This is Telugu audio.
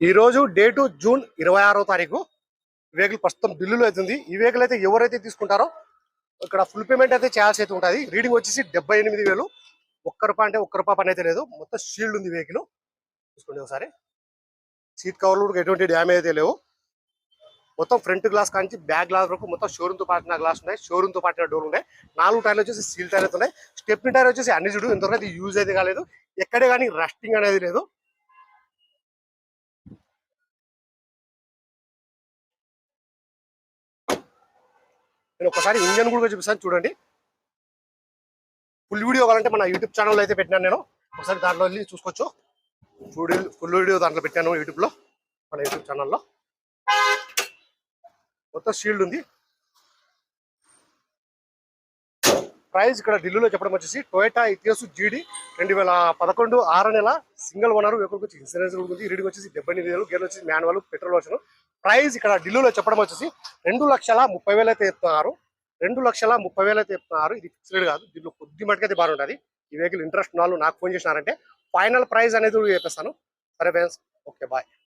ఈ రోజు డేటు జూన్ ఇరవై ఆరో తారీఖు. వెహికల్ ప్రస్తుతం ఢిల్లీలో అవుతుంది ఈ వెహికల్ అయితే ఎవరైతే తీసుకుంటారో ఇక్కడ ఫుల్ పేమెంట్ అయితే చేయాల్సి అయితే ఉంటుంది. రీడింగ్ వచ్చేసి డెబ్బై ఎనిమిది వేలు. ఒక్క రూపాయి అంటే ఒక్క రూపాయి పని అయితే లేదు. మొత్తం షీల్డ్ ఉంది వెహికల్ చూసుకోండి ఒకసారి. సీట్ కవర్లు కూడా ఎటువంటి డ్యామేజ్ అయితే లేవు. మొత్తం ఫ్రంట్ గ్లాస్ కాంచి బ్యాక్ గ్లాస్ వరకు మొత్తం షోరూమ్తో పాటిన గ్లాస్ ఉన్నాయి. షోరూమ్తో పాటిన డోర్ ఉన్నాయి. నాలుగు టైర్లు వచ్చేసి సీల్ టైర్ అయితే ఉన్నాయి. స్టెప్ని టైర్ వచ్చేసి అన్ని చూడు. ఇంతవరకు అయితే యూజ్ అయితే కాలేదు. ఎక్కడే కానీ రస్టింగ్ అనేది లేదు. నేను ఒకసారి ఇంజన్ కూడా చూపిస్తాను చూడండి. ఫుల్ వీడియో కావాలంటే మన యూట్యూబ్ ఛానల్ అయితే పెట్టినాను నేను. ఒకసారి దాంట్లో వెళ్ళి చూసుకోవచ్చు. ఫుల్ ఫుల్ వీడియో దాంట్లో పెట్టాను యూట్యూబ్లో మన యూట్యూబ్ ఛానల్లో మొత్తం షీల్డ్ ఉంది. ప్రైస్ ఇక్కడ ఢిల్లీలో చెప్పడం వచ్చేసి టొయోటా ఇతిహాస్ జీడి రెండు వేల పదకొండు ఆరు నెల సింగిల్ ఓనర్ వెహికల్కి వచ్చి ఇన్సూరెన్స్ ఉంటుంది రీడింగ్ వచ్చేసి డెబ్బై ఎనిమిది వేలు గేర్ వచ్చేసి మాన్యువల్ పెట్రోల్ వర్షన్ ప్రైస్ ఇక్కడ ఢిల్లీలో చెప్పడం వచ్చేసి రెండు లక్షల ముప్పై వేలు అయితే చెప్తున్నారు. రెండు లక్షల ముప్పై వేలు అయితే చెప్తున్నారు. ఇది ఫిక్స్డ్ కాదు. దీంట్లో కొద్ది మటుకైతే బాగుంటుంది ఈ వెహికల్ ఇంట్రెస్ట్ ఉన్న వాళ్ళు నాకు ఫోన్ చేసినారంటే ఫైనల్ ప్రైస్ అనేది కూడా చెప్పేస్తాను. సరే ఫ్రెండ్స్ ఓకే బాయ్